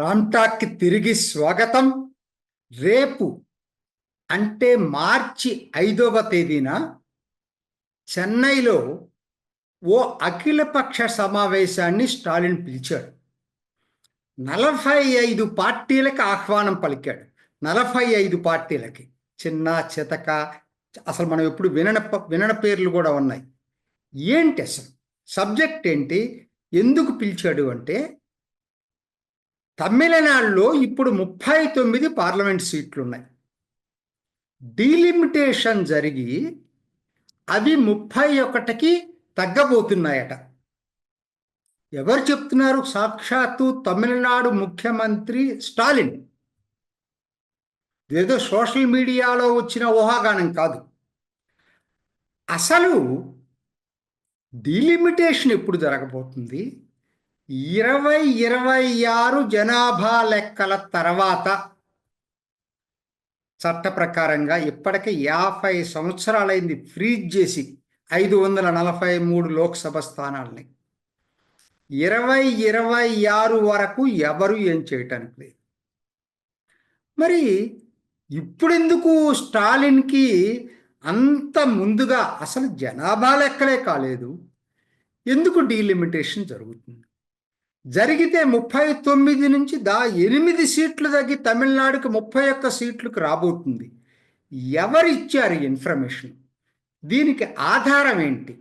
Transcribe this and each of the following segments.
రామ్టాక్కి తిరిగి స్వాగతం. రేపు అంటే మార్చి ఐదవ తేదీన చెన్నైలో ఓ అఖిలపక్ష సమావేశాన్ని స్టాలిన్ పిలిచాడు. నలభై ఐదు పార్టీలకు ఆహ్వానం పలికాడు. నలభై ఐదు పార్టీలకి చిన్న చితక అసలు మనం ఎప్పుడు వినన వినన పేర్లు కూడా ఉన్నాయి. ఏంటి అసలు? సబ్జెక్ట్ ఏంటి? ఎందుకు పిలిచాడు అంటే తమిళనాడులో ఇప్పుడు ముప్పై తొమ్మిది పార్లమెంట్ సీట్లు ఉన్నాయి డీలిమిటేషన్ జరిగి అవి ముప్పై ఒకటికి తగ్గబోతున్నాయట. ఎవరు చెప్తున్నారు? సాక్షాత్తు తమిళనాడు ముఖ్యమంత్రి స్టాలిన్. ఏదో సోషల్ మీడియాలో వచ్చిన ఊహాగానం కాదు. అసలు డీలిమిటేషన్ ఎప్పుడు జరగబోతుంది? ఇరవై ఇరవై ఆరు జనాభా లెక్కల తర్వాత చట్ట ప్రకారంగా ఇప్పటికే యాభై సంవత్సరాలైంది ఫ్రీజ్ చేసి ఐదు వందల నలభై మూడు లోక్సభ స్థానాలని. ఇరవై ఇరవై ఆరు వరకు ఎవరు ఏం చేయటానికి లేదు. మరి ఇప్పుడెందుకు స్టాలిన్కి అంత ముందుగా అసలు జనాభా లెక్కలే కాలేదు? ఎందుకు డీలిమిటేషన్ జరుగుతుంది? జరిగితే ముప్పై తొమ్మిది నుంచి దా ఎనిమిది సీట్లు తగ్గి తమిళనాడుకి ముప్పై ఒక్క సీట్లకు రాబోతుంది. ఎవరు ఇచ్చారు ఇన్ఫర్మేషన్? దీనికి ఆధారం ఏంటి?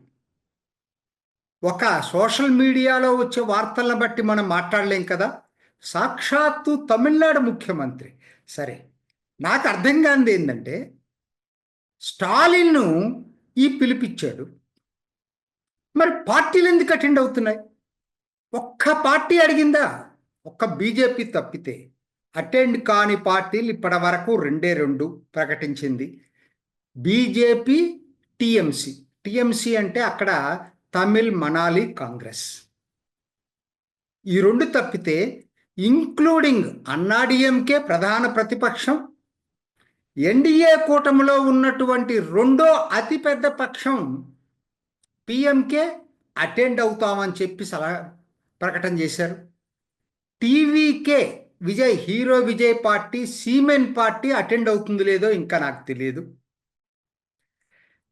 ఒక సోషల్ మీడియాలో వచ్చే వార్తలను బట్టి మనం మాట్లాడలేం కదా? సాక్షాత్తు తమిళనాడు ముఖ్యమంత్రి. సరే నాకు అర్థం కానిది ఏంటంటే స్టాలిన్ను ఈ పిలిపించాడు మరి పార్టీలు ఎందుకు అటెండ్ అవుతున్నాయి? ఒక్క పార్టీ అడిగిందా? ఒక్క బీజేపీ తప్పితే అటెండ్ కాని పార్టీలు ఇప్పటి వరకు రెండే రెండు ప్రకటించింది. BJP TMC. టిఎంసి అంటే అక్కడ తమిళ్ మనాలి కాంగ్రెస్. ఈ రెండు తప్పితే ఇంక్లూడింగ్ అన్నాడీఎంకే ప్రధాన ప్రతిపక్షం. ఎన్డీఏ కూటమిలో ఉన్నటువంటి రెండో అతిపెద్ద పక్షం పిఎంకే అటెండ్ అవుతామని చెప్పి సలహా ప్రకటన చేశారు. TVK Vijay hero Vijay party Seeman party attend అవుతుంది లేదో ఇంకా నాకు తెలియదు.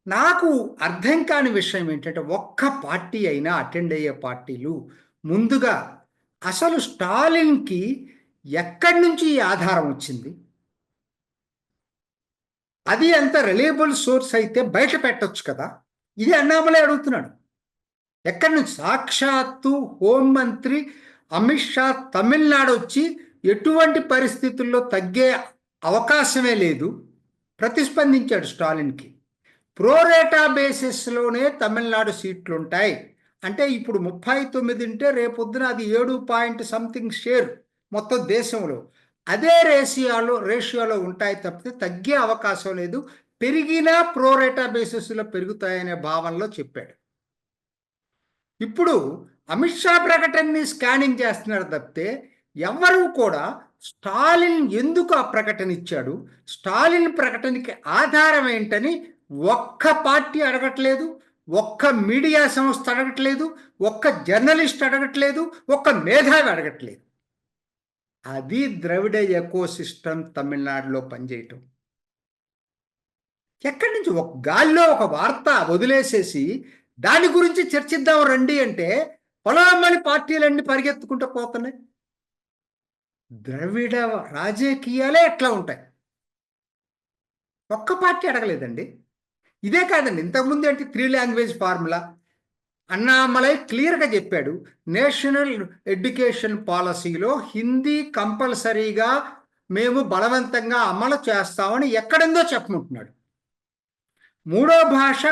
నాకు అర్థం కాని విషయం ఏంటంటే ఒక్క పార్టీ అయినా అటెండ్ అయ్యే పార్టీలు ముందుగా అసలు స్టాలిన్కి ఎక్కడి నుంచి ఈ ఆధారం వచ్చింది? అది ఎంత రిలయబుల్ సోర్స్ అయితే బయట పెట్టచ్చు కదా? ఇది అన్నామలే అడుగుతున్నాడు. ఎక్కడి నుంచి? సాక్షాత్తు హోంమంత్రి అమిత్ షా తమిళనాడు వచ్చి ఎటువంటి పరిస్థితుల్లో తగ్గే అవకాశమే లేదు. ప్రతిస్పందించాడు స్టాలిన్కి. ప్రోరేటా బేసిస్లోనే తమిళనాడు సీట్లు ఉంటాయి అంటే ఇప్పుడు ముప్పై తొమ్మిది ఉంటే రేపొద్దున అది ఏడు పాయింట్ సంథింగ్ షేర్ మొత్తం దేశంలో. అదే రేషియాలో రేషియోలో ఉంటాయి తప్పితే తగ్గే అవకాశం లేదు. పెరిగినా ప్రోరేటా బేసిస్లో పెరుగుతాయనే భావనలో చెప్పాడు. ఇప్పుడు అమిత్ షా ప్రకటనని స్కానింగ్ చేస్తున్నారు తప్పితే ఎవరు కూడా స్టాలిన్ ఎందుకు ఆ ప్రకటన ఇచ్చాడు? స్టాలిన్ ప్రకటనకి ఆధారం ఏంటని ఒక్క పార్టీ అడగట్లేదు ఒక్క మీడియా సంస్థ అడగట్లేదు ఒక్క జర్నలిస్ట్ అడగట్లేదు ఒక్క మేధావి అడగట్లేదు. అది ద్రవిడ ఎకో సిస్టమ్ తమిళనాడులో పనిచేయటం. ఎక్కడి నుంచి? ఒక గాల్లో ఒక వార్త వదిలేసేసి దాని గురించి చర్చిద్దాం రండి అంటే పొలమని పార్టీలన్నీ పరిగెత్తుకుంటూ పోతున్నాయి. ద్రవిడ రాజకీయాలే ఎట్లా ఉంటాయి? ఒక్క పార్టీ అడగలేదండి. ఇదే కాదండి ఇంతకుముందు ఏంటి త్రీ లాంగ్వేజ్ ఫార్ములా? అన్నామలై క్లియర్గా చెప్పాడు నేషనల్ ఎడ్యుకేషన్ పాలసీలో హిందీ కంపల్సరీగా మేము బలవంతంగా అమలు చేస్తామని ఎక్కడందో చెప్పమంటున్నాడు. మూడో భాష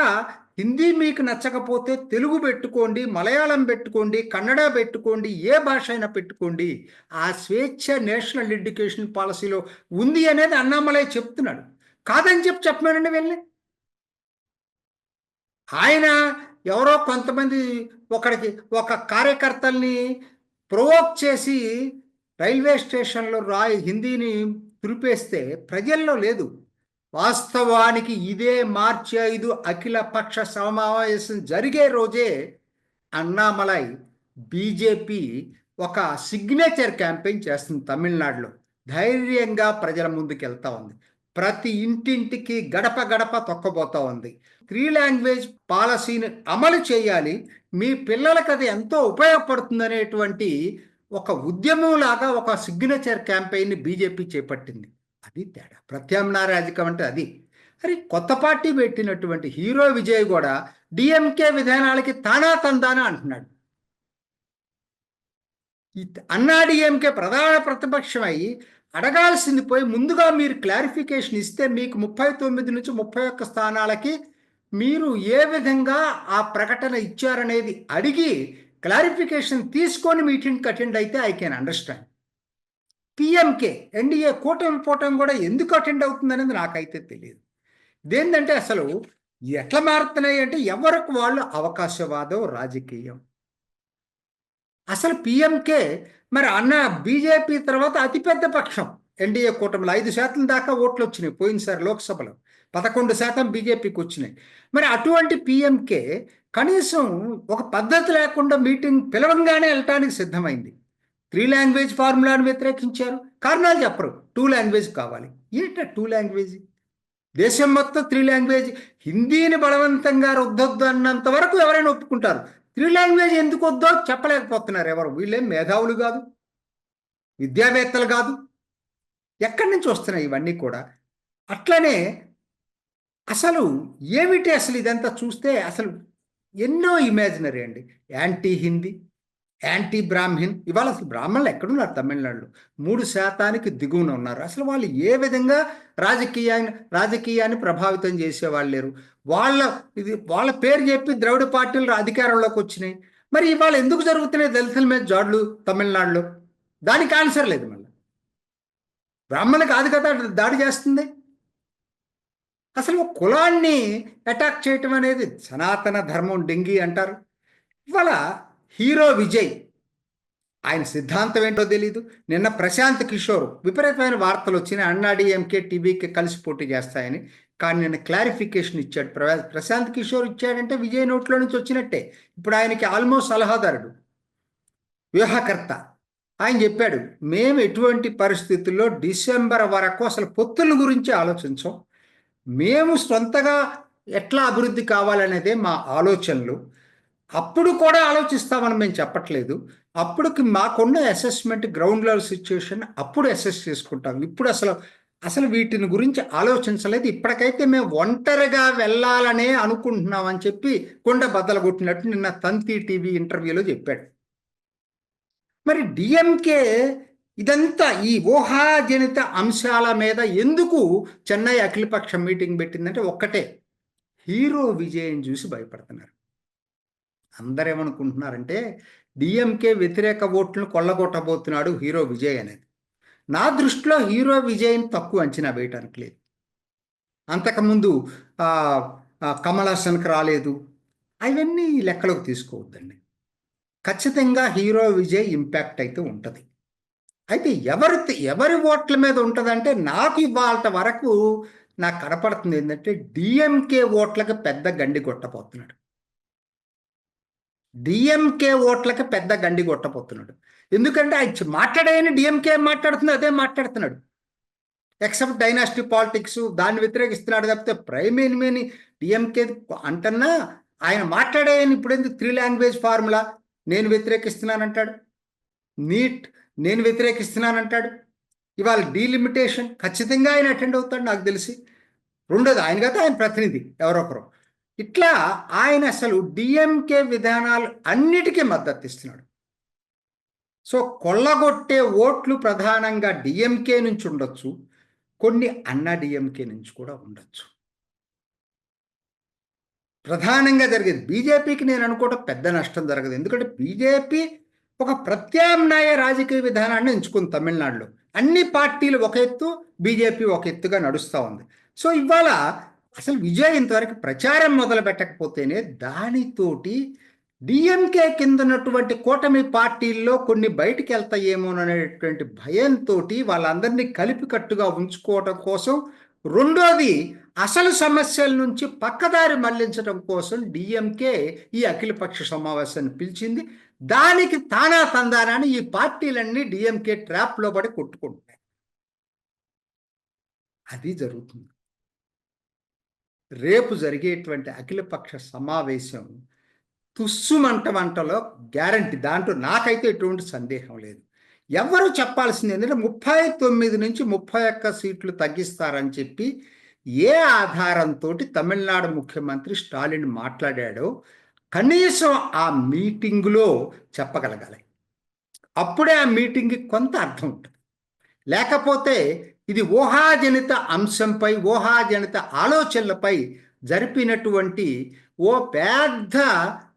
హిందీ మీకు నచ్చకపోతే తెలుగు పెట్టుకోండి మలయాళం పెట్టుకోండి కన్నడ పెట్టుకోండి ఏ భాష అయినా పెట్టుకోండి. ఆ స్వేచ్ఛ నేషనల్ ఎడ్యుకేషన్ పాలసీలో ఉంది అనేది అన్నామలై చెప్తున్నాడు. కాదని చెప్పి చెప్పమనండి వెళ్ళి ఆయన ఎవరో కొంతమంది ఒకడికి ఒక కార్యకర్తల్ని ప్రొవోక్ చేసి రైల్వే స్టేషన్లో రాయి హిందీని తురిపేస్తే ప్రజల్లో లేదు. వాస్తవానికి ఇదే మార్చి ఐదు అఖిల పక్ష సమావేశం జరిగే రోజే అన్నామలై బీజేపీ ఒక సిగ్నేచర్ క్యాంపెయిన్ చేస్తుంది తమిళనాడులో. ధైర్యంగా ప్రజల ముందుకు వెళ్తా ఉంది. ప్రతి ఇంటింటికి గడప గడప తొక్కబోతా ఉంది. త్రీ లాంగ్వేజ్ పాలసీని అమలు చేయాలి. మీ పిల్లలకు అది ఎంతో ఉపయోగపడుతుంది అనేటువంటి ఒక ఉద్యమం లాగా ఒక సిగ్నేచర్ క్యాంపెయిన్ బీజేపీ చేపట్టింది. అది తేడా. ప్రత్యామ్నాయ రాజకీయం అంటే అది. అరే కొత్త పార్టీ పెట్టినటువంటి హీరో విజయ్ కూడా డిఎంకే విధానాలకి తానా తందానా అంటున్నాడు. అన్నా డిఎంకే ప్రధాన ప్రతిపక్షం అయ్యి అడగాల్సింది పోయి ముందుగా మీరు క్లారిఫికేషన్ ఇస్తే మీకు ముప్పై తొమ్మిది నుంచి ముప్పై ఒక్క స్థానాలకి మీరు ఏ విధంగా ఆ ప్రకటన ఇచ్చారనేది అడిగి క్లారిఫికేషన్ తీసుకొని మీటింగ్కి అటెండ్ అయితే I can understand. PMK NDA కూటమి పోవటం కూడా ఎందుకు అటెండ్ అవుతుందనేది నాకైతే తెలియదు ఇదేంటంటే అసలు ఎట్లా మారుతున్నాయి అంటే ఎవరికి వాళ్ళు అవకాశవాదం రాజకీయం. అసలు పిఎంకే మరి అన్న బీజేపీ తర్వాత అతిపెద్ద పక్షం. ఎన్డీఏ కూటమిలో ఐదు శాతం దాకా ఓట్లు వచ్చినాయి పోయినసారి లోక్సభలో. పదకొండు శాతం బీజేపీకి వచ్చినాయి. మరి అటువంటి పిఎంకే కనీసం ఒక పద్ధతి లేకుండా మీటింగ్ పిలవంగానే వెళ్ళటానికి సిద్ధమైంది. త్రీ లాంగ్వేజ్ ఫార్ములాను వ్యతిరేకించారు. కారణాలు చెప్పరు. టూ లాంగ్వేజ్ కావాలి. ఏంట టూ లాంగ్వేజ్ దేశం మొత్తం త్రీ లాంగ్వేజ్ హిందీని బలవంతంగా రుద్దొద్దు అన్నంత వరకు ఎవరైనా ఒప్పుకుంటారు. త్రీ లాంగ్వేజ్ ఎందుకు వద్దో చెప్పలేకపోతున్నారు ఎవరు. వీళ్ళేం మేధావులు కాదు. విద్యావేత్తలు కాదు. ఎక్కడి నుంచి వస్తున్నాయి ఇవన్నీ కూడా? అట్లనే అసలు ఏమిటి అసలు ఇదంతా చూస్తే అసలు ఎన్నో ఇమాజినరీ అండి. యాంటీ హిందీ యాంటీ బ్రాహ్మిన్ ఇవాళ అసలు బ్రాహ్మణులు ఎక్కడున్నారు తమిళనాడులో? మూడు శాతానికి దిగువన ఉన్నారు. అసలు వాళ్ళు ఏ విధంగా రాజకీయాన్ని రాజకీయాన్ని ప్రభావితం చేసేవాళ్ళు లేరు. వాళ్ళ ఇది వాళ్ళ పేరు చెప్పి ద్రవిడ పార్టీలు అధికారంలోకి వచ్చినాయి. మరి ఇవాళ ఎందుకు జరుగుతున్నాయి దళితుల మీద జాడ్లు తమిళనాడులో? దానికి ఆన్సర్ లేదు మళ్ళీ. బ్రాహ్మణ కాదు కదా దాడి చేస్తుంది? అసలు కులాన్ని అటాక్ చేయటం అనేది సనాతన ధర్మం డెంగి అంటారు. ఇవాళ హీరో విజయ్. ఆయన సిద్ధాంతం ఏంటో తెలీదు. నిన్న ప్రశాంత్ కిషోర్ విపరీతమైన వార్తలు వచ్చినాయి. అన్నాడీఎంకే టీవీకి కలిసి పోటీ చేస్తాయని. కానీ నిన్న క్లారిఫికేషన్ ఇచ్చాడు ప్రశాంత్ కిషోర్ ఇచ్చాడంటే విజయ్ నోట్లో నుంచి వచ్చినట్టే. ఇప్పుడు ఆయనకి ఆల్మోస్ట్ సలహాదారుడు వ్యూహకర్త. ఆయన చెప్పాడు మేము ఎటువంటి పరిస్థితుల్లో డిసెంబర్ వరకు అసలు పొత్తుల గురించి ఆలోచించాం. మేము సొంతగా ఎట్లా అభివృద్ధి కావాలనేదే మా ఆలోచనలు. అప్పుడు కూడా ఆలోచిస్తామని మేము చెప్పట్లేదు. అప్పుడుకి మాకున్న అసెస్మెంట్ గ్రౌండ్ లెవెల్ సిచ్యువేషన్ అప్పుడు అసెస్ చేసుకుంటాం. ఇప్పుడు అసలు అసలు వీటిని గురించి ఆలోచించలేదు. ఇప్పటికైతే మేము ఒంటరిగా వెళ్ళాలనే అనుకుంటున్నాం అని చెప్పి కొండ బద్దలు కొట్టినట్టు నిన్న తంతి టీవీ ఇంటర్వ్యూలో చెప్పాడు. మరి డిఎంకే ఇదంతా ఈ ఊహాజనిత అంశాల మీద ఎందుకు చెన్నై అఖిలపక్ష మీటింగ్ పెట్టిందంటే ఒక్కటే. హీరో విజయం చూసి భయపడుతున్నారు. అందరు ఏమనుకుంటున్నారంటే డిఎంకే వ్యతిరేక ఓట్లను కొల్లగొట్టబోతున్నాడు హీరో విజయ్ అనేది. నా దృష్టిలో హీరో విజయ్ని తక్కువ అంచనా వేయటానికి లేదు. అంతకుముందు కమల్ హాసన్కి రాలేదు. అవన్నీ లెక్కలోకి తీసుకోవద్దండి. ఖచ్చితంగా హీరో విజయ్ ఇంపాక్ట్ అయితే ఉంటుంది. అయితే ఎవరి ఎవరి ఓట్ల మీద ఉంటుందంటే నాకు ఇవాళ వరకు నాకు కనపడుతుంది ఏంటంటే డిఎంకే ఓట్లకు పెద్ద గండి కొట్టబోతున్నాడు. డిఎంకే ఓట్లకి పెద్ద గండి కొట్టబోతున్నాడు. ఎందుకంటే ఆయన మాట్లాడేయని డిఎంకే మాట్లాడుతుంది అదే మాట్లాడుతున్నాడు. ఎక్సెప్ట్ డైనాస్టీ పాలిటిక్స్ దాన్ని వ్యతిరేకిస్తున్నాడు తప్పితే ప్రైమ్ ఎనిమిని డిఎంకే అంటన్నా ఆయన మాట్లాడేయని ఇప్పుడు ఎందుకు త్రీ లాంగ్వేజ్ ఫార్ములా నేను వ్యతిరేకిస్తున్నానంటాడు. నీట్ నేను వ్యతిరేకిస్తున్నానంటాడు. ఇవాళ డీలిమిటేషన్ ఖచ్చితంగా ఆయన అటెండ్ అవుతాడు నాకు తెలిసి. రెండోది ఆయన కదా ఆయన ప్రతినిధి ఎవరొకరు ఇట్లా ఆయన అసలు డిఎంకే విధానాలు అన్నిటికీ మద్దతు ఇస్తున్నాడు సో కొల్లగొట్టే ఓట్లు ప్రధానంగా డిఎంకే నుంచి ఉండొచ్చు కొన్ని అన్న డిఎంకే నుంచి కూడా ఉండొచ్చు. ప్రధానంగా జరిగేది బీజేపీకి నేను అనుకోవటం పెద్ద నష్టం జరగదు. ఎందుకంటే బీజేపీ ఒక ప్రత్యామ్నాయ రాజకీయ విధానాన్ని ఎంచుకుంది తమిళనాడులో. అన్ని పార్టీలు ఒక ఎత్తు బీజేపీ ఒక ఎత్తుగా నడుస్తూ ఉంది. సో ఇవాళ అసలు విజయ్ ఇంతవరకు ప్రచారం మొదలు పెట్టకపోతేనే దానితోటి డిఎంకే కింద ఉన్నటువంటి కూటమి పార్టీల్లో కొన్ని బయటికి వెళ్తాయేమోననేటువంటి భయంతో వాళ్ళందరినీ కలిపికట్టుగా ఉంచుకోవటం కోసం రెండోది అసలు సమస్యల నుంచి పక్కదారి మళ్ళించడం కోసం డిఎంకే ఈ అఖిలపక్ష సమావేశాన్ని పిలిచింది. దానికి తానా తందానని ఈ పార్టీలన్నీ డిఎంకే ట్రాప్లో పడి కొట్టుకుంటున్నాయి. అది జరుగుతుంది. రేపు జరిగేటువంటి అఖిలపక్ష సమావేశం తుస్సుమంట వంటలో గ్యారంటీ. దాంట్లో నాకైతే ఎటువంటి సందేహం లేదు. ఎవరు చెప్పాల్సింది ఏంటంటే ముప్పై తొమ్మిది నుంచి ముప్పై ఒక్క సీట్లు తగ్గిస్తారని చెప్పి ఏ ఆధారంతో తమిళనాడు ముఖ్యమంత్రి స్టాలిన్ మాట్లాడాడో కనీసం ఆ మీటింగులో చెప్పగలగాలి. అప్పుడే ఆ మీటింగ్కి కొంత అర్థం ఉంటుంది. లేకపోతే ఇది ఊహాజనిత అంశంపై ఊహాజనిత ఆలోచనలపై జరిపినటువంటి ఓ పెద్ద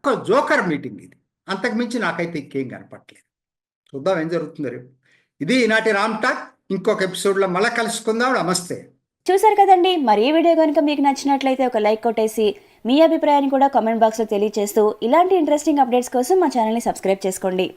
ఒక జోకర్ మీటింగ్ ఇది. అంతకుమించి నాకైతే ఇంకేం కనపట్లేదు. చూద్దాం ఏం జరుగుతుందో రేపు. ఇది ఈనాటి రామ్ టాక్. ఇంకొక ఎపిసోడ్లో మళ్ళీ కలుసుకుందాం. నమస్తే. చూసారు కదండి. మరి ఈ వీడియో కనుక మీకు నచ్చినట్లయితే ఒక లైక్ కొట్టేసి మీ అభిప్రాయాన్ని కూడా కామెంట్ బాక్స్లో తెలియజేస్తూ ఇలాంటి ఇంట్రెస్టింగ్ అప్డేట్స్ కోసం మా ఛానల్ని సబ్స్క్రైబ్ చేసుకోండి.